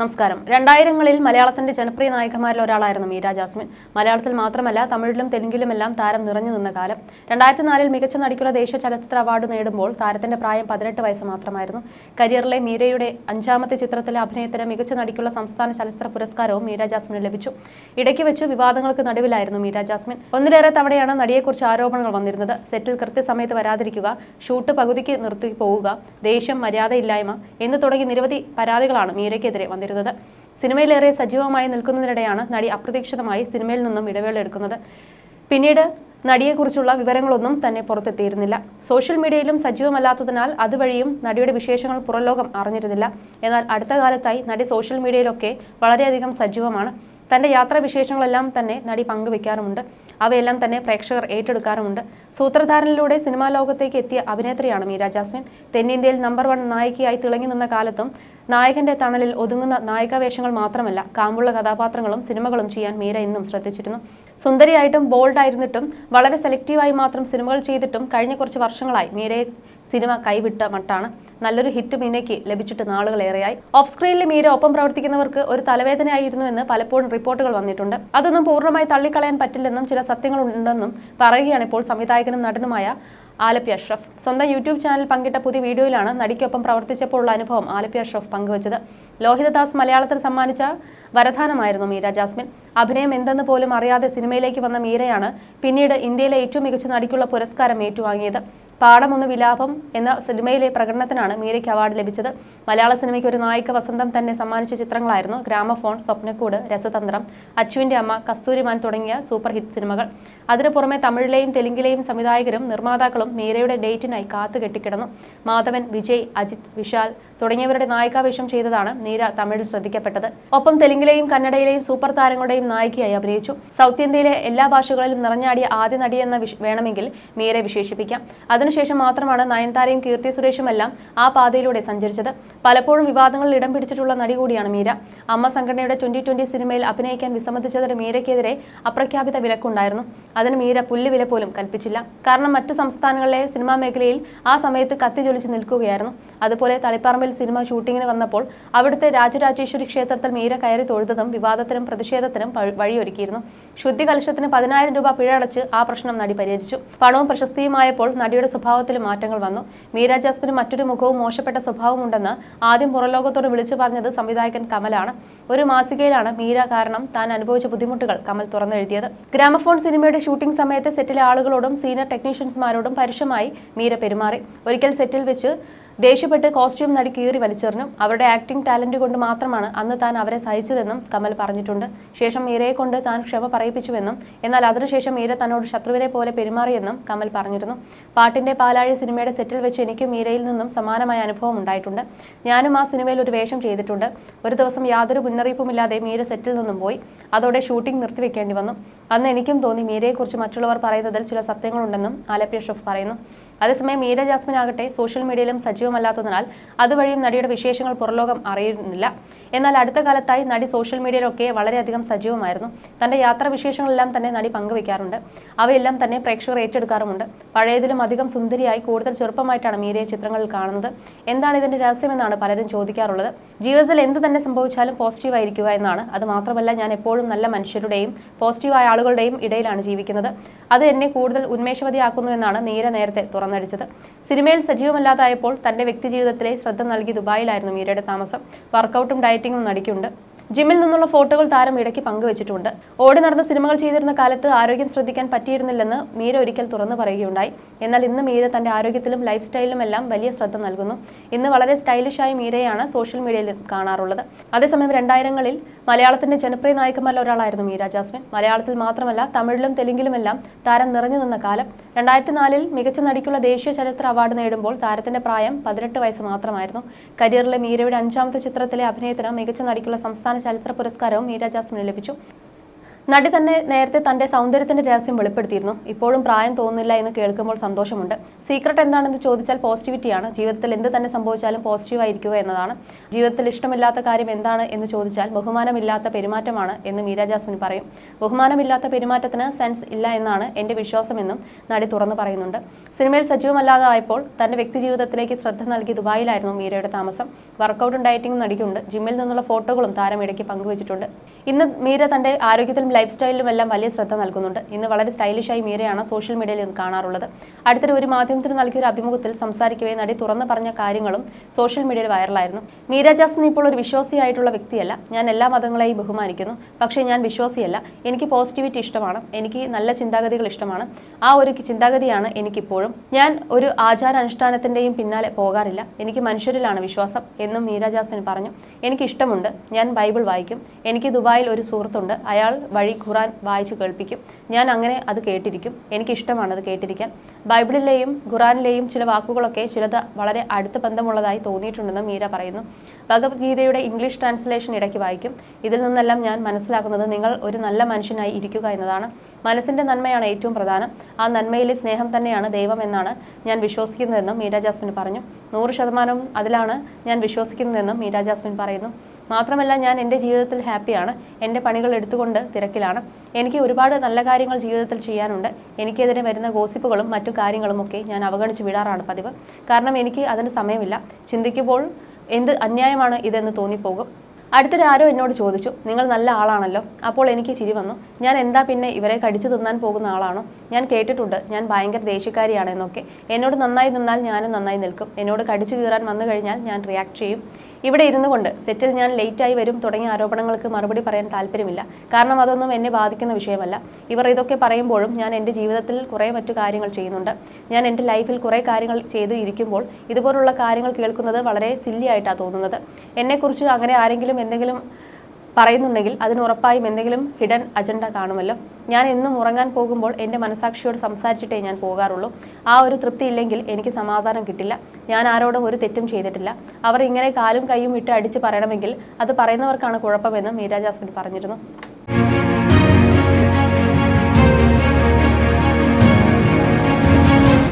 നമസ്കാരം. രണ്ടായിരങ്ങളിൽ മലയാളത്തിന്റെ ജനപ്രിയ നായികമാരിൽ ഒരാളായിരുന്നു മീര ജാസ്മിൻ. മലയാളത്തിൽ മാത്രമല്ല തമിഴിലും തെലുങ്കിലുമെല്ലാം താരം നിറഞ്ഞു നിന്ന കാലം. രണ്ടായിരത്തി നാലിൽ മികച്ച നടിക്കുള്ള ദേശീയ ചലച്ചിത്ര അവാർഡ് നേടുമ്പോൾ താരത്തിന്റെ പ്രായം പതിനെട്ട് വയസ്സ് മാത്രമായിരുന്നു. കരിയറിലെ മീരയുടെ അഞ്ചാമത്തെ ചിത്രത്തിലെ അഭിനയത്തിന് മികച്ച നടിക്കുള്ള സംസ്ഥാന ചലച്ചിത്ര പുരസ്കാരവും മീര ജാസ്മിന് ലഭിച്ചു. ഇടയ്ക്ക് വെച്ച് വിവാദങ്ങൾക്ക് നടുവിലായിരുന്നു മീര ജാസ്മിൻ. ഒന്നിലേറെ തവണയാണ് നടിയെക്കുറിച്ച് ആരോപണങ്ങൾ വന്നിരുന്നത്. സെറ്റിൽ കൃത്യസമയത്ത് വരാതിരിക്കുക ഷൂട്ട് പകുതിക്ക് നിർത്തി പോവുക ദേഷ്യം മര്യാദയില്ലായ്മ എന്ന് തുടങ്ങി നിരവധി പരാതികളാണ് മീരയ്ക്കെതിരെ വന്നിരുന്നത്. സിനിമയിലേറെ സജീവമായി നിൽക്കുന്നതിനിടെയാണ് നടി അപ്രതീക്ഷിതമായി സിനിമയിൽ നിന്നും ഇടവേള എടുക്കുന്നത്. പിന്നീട് നടിയെക്കുറിച്ചുള്ള വിവരങ്ങളൊന്നും തന്നെ പുറത്തെത്തിയിരുന്നില്ല. സോഷ്യൽ മീഡിയയിലും സജീവമല്ലാത്തതിനാൽ അതുവഴിയും നടിയുടെ വിശേഷങ്ങൾ പുറലോകം അറിഞ്ഞിരുന്നില്ല. എന്നാൽ അടുത്ത കാലത്തായി നടി സോഷ്യൽ മീഡിയയിലൊക്കെ വളരെയധികം സജീവമാണ്. തന്റെ യാത്രാവിശേഷങ്ങളെല്ലാം തന്നെ നടി പങ്കുവെക്കാറുമുണ്ട്. അവയെല്ലാം തന്നെ പ്രേക്ഷകർ ഏറ്റെടുക്കാറുമുണ്ട്. സൂത്രധാരനിലൂടെ സിനിമാ ലോകത്തേക്ക് എത്തിയ അഭിനേത്രിയാണ് മീര ജാസ്മിൻ. തെന്നിന്ത്യയിൽ നമ്പർ വൺ നായികയായി തിളങ്ങി നിന്ന കാലത്തും നായകന്റെ തണലിൽ ഒതുങ്ങുന്ന നായികാവേഷങ്ങൾ മാത്രമല്ല കാമ്പുള്ള കഥാപാത്രങ്ങളും സിനിമകളും ചെയ്യാൻ മീര ഇന്നും ശ്രദ്ധിച്ചിരുന്നു. സുന്ദരിയായിട്ടും ബോൾഡായിരുന്നിട്ടും വളരെ സെലക്റ്റീവായി മാത്രം സിനിമകൾ ചെയ്തിട്ടും കഴിഞ്ഞ കുറച്ച് വർഷങ്ങളായി മീരയെ സിനിമ കൈവിട്ട മട്ടാണ്. നല്ലൊരു ഹിറ്റ് മീനയ്ക്ക് ലഭിച്ചിട്ട് നാളുകളേറെയായി. ഓഫ് സ്ക്രീനിൽ മീര ഒപ്പം പ്രവർത്തിക്കുന്നവർക്ക് ഒരു തലവേദനയായിരുന്നുവെന്ന് പലപ്പോഴും റിപ്പോർട്ടുകൾ വന്നിട്ടുണ്ട്. അതൊന്നും പൂർണമായി തള്ളിക്കളയാൻ പറ്റില്ലെന്നും ചില സത്യങ്ങളുണ്ടെന്നും പറയുകയാണ് ഇപ്പോൾ സംവിധായകനും നടനുമായ ആലപ്പി അഷ്റഫ്. സ്വന്തം യൂട്യൂബ് ചാനൽ പങ്കിട്ട പുതിയ വീഡിയോയിലാണ് നടിക്കൊപ്പം പ്രവർത്തിച്ചപ്പോൾ ഉള്ള അനുഭവം ആലപ്പി അഷ്റഫ് പങ്കുവച്ചത്. ലോഹിതദാസ് മലയാളത്തിൽ സമ്മാനിച്ച വരദാനമായിരുന്നു മീര ജാസ്മിൻ. അഭിനയം എന്തെന്ന് പോലും അറിയാതെ സിനിമയിലേക്ക് വന്ന മീരയാണ് പിന്നീട് ഇന്ത്യയിലെ ഏറ്റവും മികച്ച നടിക്കുള്ള പുരസ്കാരം ഏറ്റുവാങ്ങിയത്. പാടമൊന്ന് വിലാപം എന്ന സിനിമയിലെ പ്രകടനത്തിനാണ് മീരയ്ക്ക് അവാർഡ് ലഭിച്ചത്. മലയാള സിനിമയ്ക്ക് ഒരു നായിക വസന്തം തന്നെ സമ്മാനിച്ച ചിത്രങ്ങളായിരുന്നു ഗ്രാമഫോൺ സ്വപ്നക്കൂട് രസതന്ത്രം അച്ചുവിന്റെ അമ്മ കസ്തൂരിമാൻ തുടങ്ങിയ സൂപ്പർ ഹിറ്റ് സിനിമകൾ. അതിനു പുറമെ തമിഴിലെയും തെലുങ്കിലെയും സംവിധായകരും നിർമ്മാതാക്കളും മീരയുടെ ഡേറ്റിനായി കാത്തു കെട്ടിക്കിടന്നു. മാധവൻ വിജയ് അജിത് വിശാൽ തുടങ്ങിയവരുടെ നായികാവേഷം ചെയ്തതാണ് മീര തമിഴിൽ ശ്രദ്ധിക്കപ്പെട്ടത്. ഒപ്പം തെലുങ്കിലെയും കന്നഡയിലെയും സൂപ്പർ താരങ്ങളുടെയും നായികയായി അഭിനയിച്ചു. സൗത്ത് ഇന്ത്യയിലെ എല്ലാ ഭാഷകളിലും നിറഞ്ഞാടിയ ആദ്യ നടിയെന്ന വേണമെങ്കിൽ മീരെ വിശേഷിപ്പിക്കാം. അതിനുശേഷം മാത്രമാണ് നയൻതാരയും കീർത്തി സുരേഷുമെല്ലാം ആ പാതയിലൂടെ സഞ്ചരിച്ചത്. പലപ്പോഴും വിവാദങ്ങളിൽ ഇടം പിടിച്ചിട്ടുള്ള നടി കൂടിയാണ് മീര. അമ്മ സംഘടനയുടെ ട്വന്റി ട്വന്റി സിനിമയിൽ അഭിനയിക്കാൻ വിസമ്മതിച്ചതിന് മീരയ്ക്കെതിരെ അപ്രഖ്യാപിത വിലക്കുണ്ടായിരുന്നു. അതിന് മീര പുല്ലുവില പോലും കൽപ്പിച്ചില്ല. കാരണം മറ്റു സംസ്ഥാനങ്ങളിലെ സിനിമാ മേഖലയിൽ ആ സമയത്ത് കത്തിജ്വലിച്ച് നിൽക്കുകയായിരുന്നു. അതുപോലെ തളിപ്പറമ്പിൽ സിനിമ ഷൂട്ടിങ്ങിന് വന്നപ്പോൾ അവിടുത്തെ രാജരാജേശ്വരി ക്ഷേത്രത്തിൽ മീര കയറി തൊഴുതതും വിവാദത്തിനും പ്രതിഷേധത്തിനും വഴിയൊരുക്കിയിരുന്നു. ശുദ്ധി കലശത്തിന് പതിനായിരം രൂപ പിഴ അടച്ച് ആ പ്രശ്നം നടി പരിഹരിച്ചു. പണവും പ്രശസ്തിയുമായപ്പോൾ നടിയുടെ സ്വഭാവത്തിൽ മാറ്റങ്ങൾ വന്നു. മീര ജാസ്മിന് മറ്റൊരു മുഖവും മോശപ്പെട്ട സ്വഭാവമുണ്ടെന്ന് ആദ്യം പുറലോകത്തോട് വിളിച്ചു പറഞ്ഞത് സംവിധായകൻ കമലാണ്. ഒരു മാസികയിലാണ് മീര കാരണം താൻ അനുഭവിച്ച ബുദ്ധിമുട്ടുകൾ കമൽ തുറന്നെഴുതിയത്. ഗ്രാമഫോൺ സിനിമയുടെ ഷൂട്ടിംഗ് സമയത്ത് സെറ്റിലെ ആളുകളോടും സീനിയർ ടെക്നീഷ്യൻസ്മാരോടും പരുഷമായി മീര പെരുമാറി. ഒരിക്കൽ സെറ്റിൽ വെച്ച് ദേഷ്യപ്പെട്ട് കോസ്റ്റ്യൂം നടി കീറി വലിച്ചെറിഞ്ഞും അവരുടെ ആക്ടിംഗ് ടാലന്റ് കൊണ്ട് മാത്രമാണ് അന്ന് താൻ അവരെ സഹിച്ചതെന്നും കമൽ പറഞ്ഞിട്ടുണ്ട്. ശേഷം മീരയെ കൊണ്ട് താൻ ക്ഷമ പറയിപ്പിച്ചുവെന്നും എന്നാൽ അതിനുശേഷം മീര തന്നോട് ശത്രുവിനെ പോലെ പെരുമാറിയെന്നും കമൽ പറഞ്ഞിരുന്നു. പാട്ടിന്റെ പാലാഴി സിനിമയുടെ സെറ്റിൽ വെച്ച് എനിക്ക് മീരയിൽ നിന്നും സമാനമായ അനുഭവം ഉണ്ടായിട്ടുണ്ട്. ഞാനും ആ സിനിമയിൽ ഒരു വേഷം ചെയ്തിട്ടുണ്ട്. ഒരു ദിവസം യാതൊരു മുന്നറിയിപ്പുമില്ലാതെ മീര സെറ്റിൽ നിന്നും പോയി. അതോടെ ഷൂട്ടിംഗ് നിർത്തിവെക്കേണ്ടി വന്നു. അന്ന് എനിക്കും തോന്നി മീരയെക്കുറിച്ച് മറ്റുള്ളവർ പറയുന്നതിൽ ചില സത്യങ്ങളുണ്ടെന്നും ആലപ്പി ഷെഫ് പറയുന്നു. അതേസമയം മീര ജാസ്മിൻ ആകട്ടെ സോഷ്യൽ മീഡിയയിലും സജീവമല്ലാത്തതിനാൽ അതുവഴിയും നടിയുടെ വിശേഷങ്ങൾ പുറലോകം അറിയുന്നില്ല. എന്നാൽ അടുത്ത കാലത്തായി നടി സോഷ്യൽ മീഡിയയിലൊക്കെ വളരെയധികം സജീവമായിരുന്നു. തന്റെ യാത്രാ വിശേഷങ്ങളെല്ലാം തന്നെ നടി പങ്കുവയ്ക്കാറുണ്ട്. അവയെല്ലാം തന്നെ പ്രേക്ഷകർ ഏറ്റെടുക്കാറുമുണ്ട്. പഴയതിലും അധികം സുന്ദരിയായി കൂടുതൽ ചെറുപ്പമായിട്ടാണ് മീരയെ ചിത്രങ്ങളിൽ കാണുന്നത്. എന്താണ് ഇതിന്റെ രഹസ്യമെന്നാണ് പലരും ചോദിക്കാറുള്ളത്. ജീവിതത്തിൽ എന്ത് തന്നെ സംഭവിച്ചാലും പോസിറ്റീവായിരിക്കുക എന്നാണ്. അത് മാത്രമല്ല ഞാൻ എപ്പോഴും നല്ല മനുഷ്യരുടെയും പോസിറ്റീവായ ആളുകളുടെയും ഇടയിലാണ് ജീവിക്കുന്നത്. അത് എന്നെ കൂടുതൽ ഉന്മേഷവതിയാക്കുന്നു എന്നാണ് നീര നേരത്തെ തുറന്നടിച്ചത്. സിനിമയിൽ സജീവമല്ലാതായപ്പോൾ തന്റെ വ്യക്തി ജീവിതത്തിലെ ശ്രദ്ധ നൽകി ദുബായിലായിരുന്നു മീരയുടെ താമസം. വർക്കൗട്ടും ഡയറ്റിങ്ങും നടിക്കുണ്ട് ജിമ്മിൽ നിന്നുള്ള ഫോട്ടോകൾ താരം ഇടയ്ക്ക് പങ്കുവച്ചിട്ടുണ്ട്. ഓടി നടന്ന സിനിമകൾ ചെയ്തിരുന്ന കാലത്ത് ആരോഗ്യം ശ്രദ്ധിക്കാൻ പറ്റിയിരുന്നില്ലെന്ന് മീര ഒരിക്കൽ തുറന്നു പറയുകയുണ്ടായി. എന്നാൽ ഇന്ന് മീര തന്റെ ആരോഗ്യത്തിലും ലൈഫ് സ്റ്റൈലിലും എല്ലാം വലിയ ശ്രദ്ധ നൽകുന്നു. ഇന്ന് വളരെ സ്റ്റൈലിഷായ മീരയാണ് സോഷ്യൽ മീഡിയയിൽ കാണാറുള്ളത്. അതേസമയം രണ്ടായിരങ്ങളിൽ മലയാളത്തിന്റെ ജനപ്രിയ നായികമാരിൽ ഒരാളായിരുന്നു മീര ജാസ്മിൻ. മലയാളത്തിൽ മാത്രമല്ല തമിഴിലും തെലുങ്കിലുമെല്ലാം താരം നിറഞ്ഞു നിന്ന കാലം. രണ്ടായിരത്തി നാലിൽ മികച്ച നടിക്കുള്ള ദേശീയ ചലച്ചിത്ര അവാർഡ് നേടുമ്പോൾ താരത്തിന്റെ പ്രായം പതിനെട്ട് വയസ്സ് മാത്രമായിരുന്നു. കരിയറിലെ മീരയുടെ അഞ്ചാമത്തെ ചിത്രത്തിലെ അഭിനയത്തിന് മികച്ച നടിക്കുള്ള സംസ്ഥാന ചലച്ചിത്ര പുരസ്കാരവും മീര ജാസ്മിന് ലഭിച്ചു. നടി തന്നെ നേരത്തെ തന്റെ സൗന്ദര്യത്തിന്റെ രഹസ്യം വെളിപ്പെടുത്തിയിരുന്നു. ഇപ്പോഴും പ്രായം തോന്നുന്നില്ല എന്ന് കേൾക്കുമ്പോൾ സന്തോഷമുണ്ട്. സീക്രട്ട് എന്താണെന്ന് ചോദിച്ചാൽ പോസിറ്റിവിറ്റിയാണ് ജീവിതത്തിൽ എന്ത് തന്നെ സംഭവിച്ചാലും പോസിറ്റീവ് ആയിരിക്കുക എന്നതാണ്. ജീവിതത്തിൽ ഇഷ്ടമില്ലാത്ത കാര്യം എന്താണ് എന്ന് ചോദിച്ചാൽ ബഹുമാനമില്ലാത്ത പെരുമാറ്റമാണ് എന്ന് മീര ജാസ്മിൻ പറയും. ബഹുമാനമില്ലാത്ത പെരുമാറ്റത്തിന് സെൻസ് ഇല്ല എന്നാണ് എന്റെ വിശ്വാസമെന്നും നടി തുറന്നു പറയുന്നുണ്ട്. സിനിമയിൽ സജീവമല്ലാതായപ്പോൾ തന്റെ വ്യക്തി ജീവിതത്തിലേക്ക് ശ്രദ്ധ നൽകി ദുബായിലായിരുന്നു മീരയുടെ താമസം. വർക്കൗട്ടും ഡയറ്റിംഗും നടിക്കുണ്ട് ജിമ്മിൽ നിന്നുള്ള ഫോട്ടോകളും താരം ഇടയ്ക്ക് പങ്കുവച്ചിട്ടുണ്ട്. ഇന്ന് മീര തന്റെ ആരോഗ്യത്തിലും ലൈഫ് സ്റ്റൈലിലും എല്ലാം വലിയ ശ്രദ്ധ നൽകുന്നുണ്ട്. ഇന്ന് വളരെ സ്റ്റൈലിഷായി മീരയാണ് സോഷ്യൽ മീഡിയയിൽ നിന്ന് കാണാറുള്ളത്. അടുത്തൊരു ഒരു മാധ്യമത്തിന് നൽകിയ ഒരു അഭിമുഖത്തിൽ സംസാരിക്കവേ നടി തുറന്നു പറഞ്ഞ കാര്യങ്ങളും സോഷ്യൽ മീഡിയയിൽ വൈറലായിരുന്നു. മീര ജാസ്മിൻ ഇപ്പോൾ ഒരു വിശ്വാസിയായിട്ടുള്ള വ്യക്തിയല്ല. ഞാൻ എല്ലാ മതങ്ങളെയും ബഹുമാനിക്കുന്നു. പക്ഷേ ഞാൻ വിശ്വാസിയല്ല. എനിക്ക് പോസിറ്റിവിറ്റി ഇഷ്ടമാണ്. എനിക്ക് നല്ല ചിന്താഗതികൾ ഇഷ്ടമാണ്. ആ ഒരു ചിന്താഗതിയാണ് എനിക്കിപ്പോഴും. ഞാൻ ഒരു ആചാരാനുഷ്ഠാനത്തിന്റെയും പിന്നാലെ പോകാറില്ല. എനിക്ക് മനുഷ്യരിലാണ് വിശ്വാസം എന്നും മീര ജാസ്മിൻ പറഞ്ഞു. എനിക്കിഷ്ടമുണ്ട്. ഞാൻ ബൈബിൾ വായിക്കും. എനിക്ക് ദുബായിൽ ഒരു സുഹൃത്തുണ്ട്. അയാൾ വഴി ഖുറാൻ വായിച്ചു കേൾപ്പിക്കും. ഞാൻ അങ്ങനെ അത് കേട്ടിരിക്കും. എനിക്ക് ഇഷ്ടമാണ് അത് കേട്ടിരിക്കാൻ. ബൈബിളിലെയും ഖുറാനിലെയും ചില വാക്കുകളൊക്കെ ചിലത് വളരെ അടുത്ത ബന്ധമുള്ളതായി തോന്നിയിട്ടുണ്ടെന്ന് മീര പറയുന്നു. ഭഗവത്ഗീതയുടെ ഇംഗ്ലീഷ് ട്രാൻസ്ലേഷൻ ഇടയ്ക്ക് വായിക്കും. ഇതിൽ നിന്നെല്ലാം ഞാൻ മനസ്സിലാക്കുന്നത് നിങ്ങൾ ഒരു നല്ല മനുഷ്യനായി ഇരിക്കുക എന്നതാണ്. മനസ്സിന്റെ നന്മയാണ് ഏറ്റവും പ്രധാനം. ആ നന്മയിലെ സ്നേഹം തന്നെയാണ് ദൈവം എന്നാണ് ഞാൻ വിശ്വസിക്കുന്നതെന്നും മീര ജാസ്മിൻ പറഞ്ഞു. നൂറ് ശതമാനവും അതിലാണ് ഞാൻ വിശ്വസിക്കുന്നതെന്നും മീര ജാസ്മിൻ പറയുന്നു. മാത്രമല്ല ഞാൻ എന്റെ ജീവിതത്തിൽ ഹാപ്പിയാണ്. എന്റെ പണികൾ എടുത്തുകൊണ്ട് തിരക്കിലാണ്. എനിക്ക് ഒരുപാട് നല്ല കാര്യങ്ങൾ ജീവിതത്തിൽ ചെയ്യാനുണ്ട്. എനിക്കെതിരെ വരുന്ന ഗോസിപ്പുകളും മറ്റു കാര്യങ്ങളുമൊക്കെ ഞാൻ അവഗണിച്ച് വിടാറാണ് പതിവ്. കാരണം എനിക്ക് അതിന് സമയമില്ല. ചിന്തിക്കുമ്പോൾ എന്ത് അന്യായമാണ് ഇതെന്ന് തോന്നിപ്പോകും. അടുത്തിടെ ആരോ എന്നോട് ചോദിച്ചു നിങ്ങൾ നല്ല ആളാണല്ലോ. അപ്പോൾ എനിക്ക് ചിരി വന്നു. ഞാൻ എന്താ പിന്നെ ഇവരെ കടിച്ചു തിന്നാൻ പോകുന്ന ആളാണോ? ഞാൻ കേട്ടിട്ടുണ്ട്. ഞാൻ ഭയങ്കര ദേഷ്യക്കാരിയാണെന്നൊക്കെ എന്നോട് നന്നായി നിന്നാൽ ഞാനും നന്നായി നിൽക്കും. എന്നോട് കടിച്ചു കീറാൻ വന്നു കഴിഞ്ഞാൽ ഞാൻ റിയാക്ട് ചെയ്യും. ഇവിടെ ഇരുന്നു കൊണ്ട് സെറ്റിൽ ഞാൻ ലേറ്റായി വരും തുടങ്ങിയ ആരോപണങ്ങൾക്ക് മറുപടി പറയാൻ താല്പര്യമില്ല. കാരണം അതൊന്നും എന്നെ ബാധിക്കുന്ന വിഷയമല്ല. ഇവർ ഇതൊക്കെ പറയുമ്പോഴും ഞാൻ എന്റെ ജീവിതത്തിൽ കുറേ മറ്റു കാര്യങ്ങൾ ചെയ്യുന്നുണ്ട്. ഞാൻ എന്റെ ലൈഫിൽ കുറേ കാര്യങ്ങൾ ചെയ്ത് ഇരിക്കുമ്പോൾ ഇതുപോലുള്ള കാര്യങ്ങൾ കേൾക്കുന്നത് വളരെ സില്ലി ആയിട്ടാണ് തോന്നുന്നത്. എന്നെക്കുറിച്ച് അങ്ങനെ ആരെങ്കിലും എന്തെങ്കിലും പറയുന്നുണ്ടെങ്കിൽ അതിന് ഉറപ്പായും എന്തെങ്കിലും ഹിഡൻ അജണ്ട കാണുമല്ലോ. ഞാൻ എന്നും ഉറങ്ങാൻ പോകുമ്പോൾ എന്റെ മനസാക്ഷിയോട് സംസാരിച്ചിട്ടേ ഞാൻ പോകാറുള്ളൂ. ആ ഒരു തൃപ്തി ഇല്ലെങ്കിൽ എനിക്ക് സമാധാനം കിട്ടില്ല. ഞാൻ ആരോടും ഒരു തെറ്റും ചെയ്തിട്ടില്ല. അവർ ഇങ്ങനെ കാലും കൈയും ഇട്ട് അടിച്ച് പറയണമെങ്കിൽ അത് പറയുന്നവർക്കാണ് കുഴപ്പമെന്ന് മീരാജാസ്മിൻ പറഞ്ഞിരുന്നു.